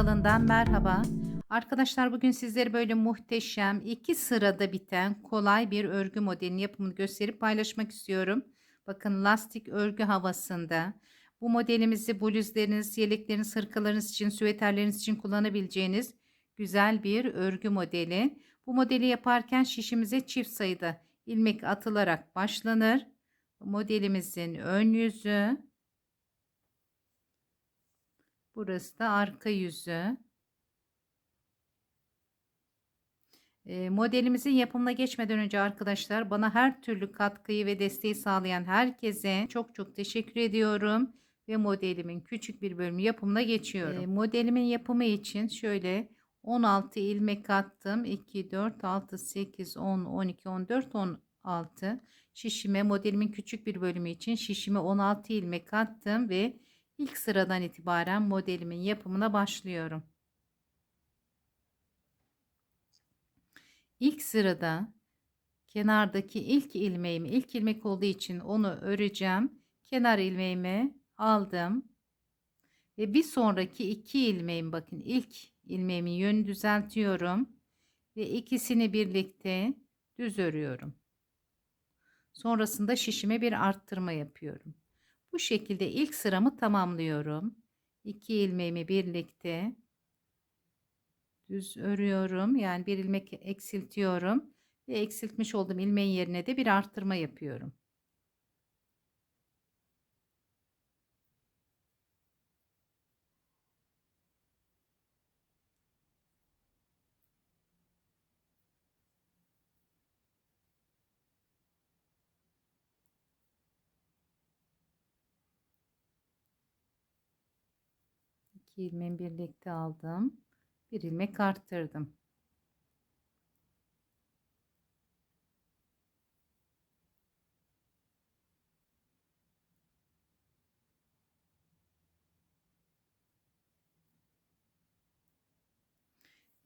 kanalından merhaba. Arkadaşlar bugün sizlere böyle muhteşem iki sırada biten kolay bir örgü modelinin yapımını gösterip paylaşmak istiyorum. Bakın lastik örgü havasında. Bu modelimizi bluzlarınız, yelekleriniz, hırkalarınız için, süveterleriniz için kullanabileceğiniz güzel bir örgü modeli. Bu modeli yaparken şişimize çift sayıda ilmek atılarak başlanır. Modelimizin ön yüzü, Burası da arka yüzü. E, modelimizin yapımına geçmeden önce arkadaşlar bana her türlü katkıyı ve desteği sağlayan herkese çok çok teşekkür ediyorum. Ve modelimin küçük bir bölümü yapımına geçiyorum. E, modelimin yapımı için şöyle 16 ilmek attım. 2, 4, 6, 8, 10, 12, 14, 16. Şişime modelimin küçük bir bölümü için şişime 16 ilmek attım ve İlk sıradan itibaren modelimin yapımına başlıyorum. İlk sırada kenardaki ilk ilmeğimi ilk ilmek olduğu için onu öreceğim. Kenar ilmeğimi aldım. Ve bir sonraki iki ilmeğim bakın ilk ilmeğimin yönünü düzeltiyorum. Ve ikisini birlikte düz örüyorum. Sonrasında şişime bir arttırma yapıyorum. Bu şekilde ilk sıramı tamamlıyorum. 2 ilmeğimi birlikte düz örüyorum. Yani bir ilmek eksiltiyorum ve eksiltmiş olduğum ilmeğin yerine de bir arttırma yapıyorum. 2 ilmeğimi birlikte aldım. Bir ilmek arttırdım.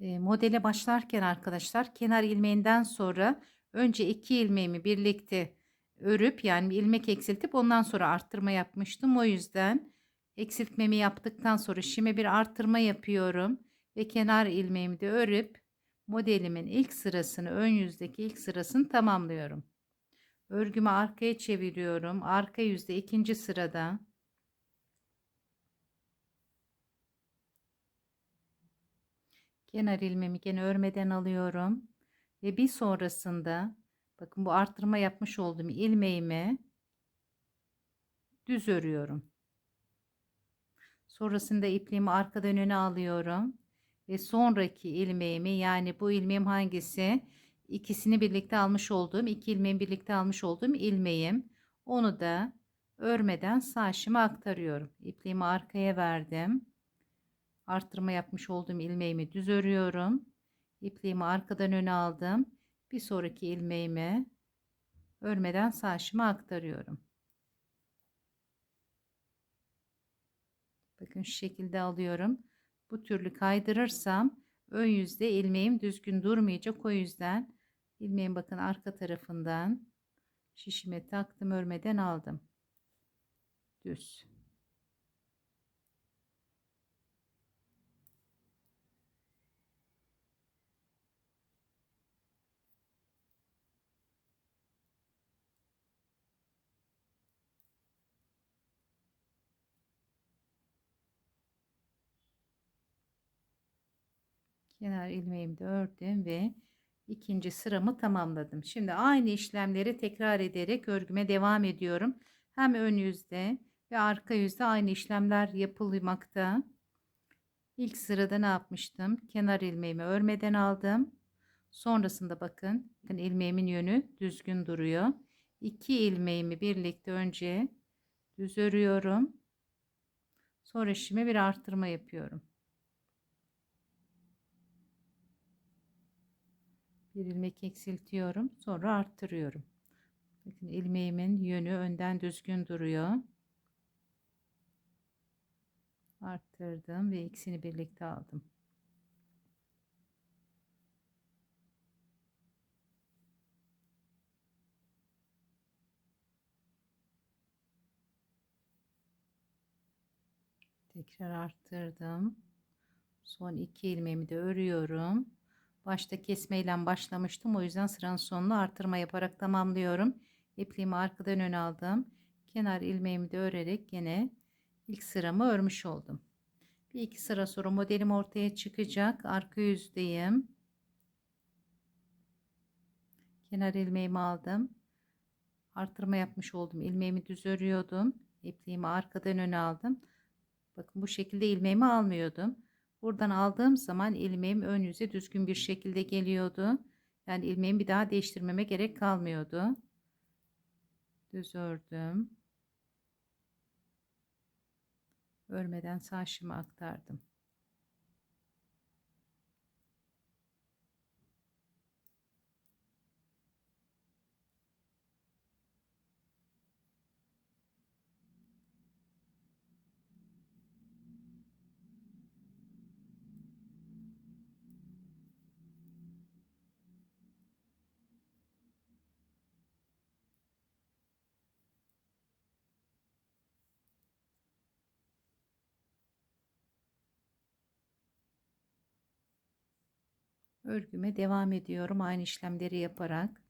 E, modele başlarken arkadaşlar kenar ilmeğinden sonra önce iki ilmeğimi birlikte örüp yani ilmek eksiltip ondan sonra arttırma yapmıştım. O yüzden eksiltmemi yaptıktan sonra şime bir arttırma yapıyorum ve kenar ilmeğimi de örüp modelimin ilk sırasını ön yüzdeki ilk sırasını tamamlıyorum. Örgümü arkaya çeviriyorum. Arka yüzde ikinci sırada kenar ilmeğimi gene örmeden alıyorum ve bir sonrasında bakın bu arttırma yapmış olduğum ilmeğimi düz örüyorum. Sonrasında ipliğimi arkadan öne alıyorum. Ve sonraki ilmeğimi yani bu ilmeğim hangisi? İkisini birlikte almış olduğum, iki ilmeğin birlikte almış olduğum ilmeğim. Onu da örmeden sağ şıma aktarıyorum. İpliğimi arkaya verdim. Arttırma yapmış olduğum ilmeğimi düz örüyorum. İpliğimi arkadan öne aldım. Bir sonraki ilmeğimi örmeden sağ şıma aktarıyorum. Bakın şu şekilde alıyorum. Bu türlü kaydırırsam ön yüzde ilmeğim düzgün durmayacak. O yüzden ilmeğin bakın arka tarafından şişime taktım örmeden aldım. Düz. Kenar ilmeğimi de ördüm ve ikinci sıramı tamamladım. Şimdi aynı işlemleri tekrar ederek örgüme devam ediyorum. Hem ön yüzde ve arka yüzde aynı işlemler yapılmakta. İlk sırada ne yapmıştım? Kenar ilmeğimi örmeden aldım. Sonrasında bakın, bakın ilmeğimin yönü düzgün duruyor. İki ilmeğimi birlikte önce düz örüyorum. Sonra şimdi bir arttırma yapıyorum. Bir ilmek eksiltiyorum sonra arttırıyorum. Bakın ilmeğimin yönü önden düzgün duruyor. Arttırdım ve ikisini birlikte aldım. Tekrar arttırdım. Son iki ilmeğimi de örüyorum. Başta kesmeyle başlamıştım. O yüzden sıranın sonunu artırma yaparak tamamlıyorum. İpliğimi arkadan ön aldım. Kenar ilmeğimi de örerek yine ilk sıramı örmüş oldum. Bir iki sıra sonra modelim ortaya çıkacak. Arka yüzdeyim. Kenar ilmeğimi aldım. Artırma yapmış oldum. İlmeğimi düz örüyordum. İpliğimi arkadan öne aldım. Bakın bu şekilde ilmeğimi almıyordum. Buradan aldığım zaman ilmeğim ön yüze düzgün bir şekilde geliyordu. Yani ilmeğimi bir daha değiştirmeme gerek kalmıyordu. Düz ördüm. Örmeden sağ şıma aktardım. Örgüme devam ediyorum aynı işlemleri yaparak.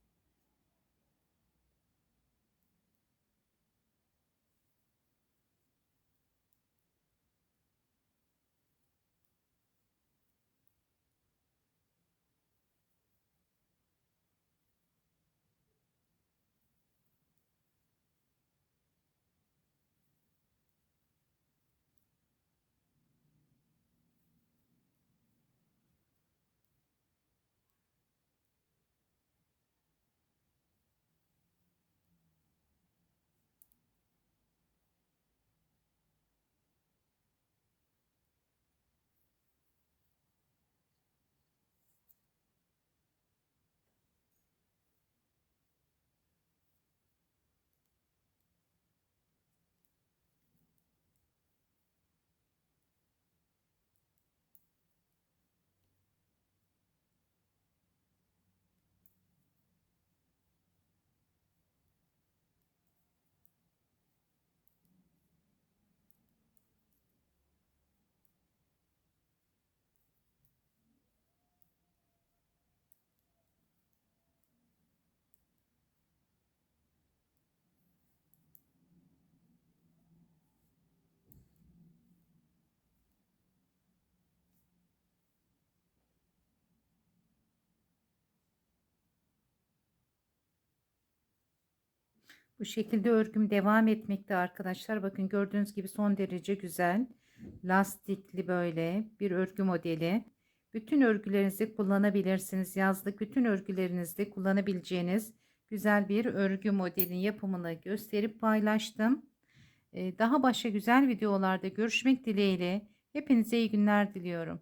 Bu şekilde örgüm devam etmekte arkadaşlar. Bakın gördüğünüz gibi son derece güzel. Lastikli böyle bir örgü modeli. Bütün örgülerinizde kullanabilirsiniz. Yazlık bütün örgülerinizde kullanabileceğiniz güzel bir örgü modelin yapımını gösterip paylaştım. Ee, daha başka güzel videolarda görüşmek dileğiyle. Hepinize iyi günler diliyorum.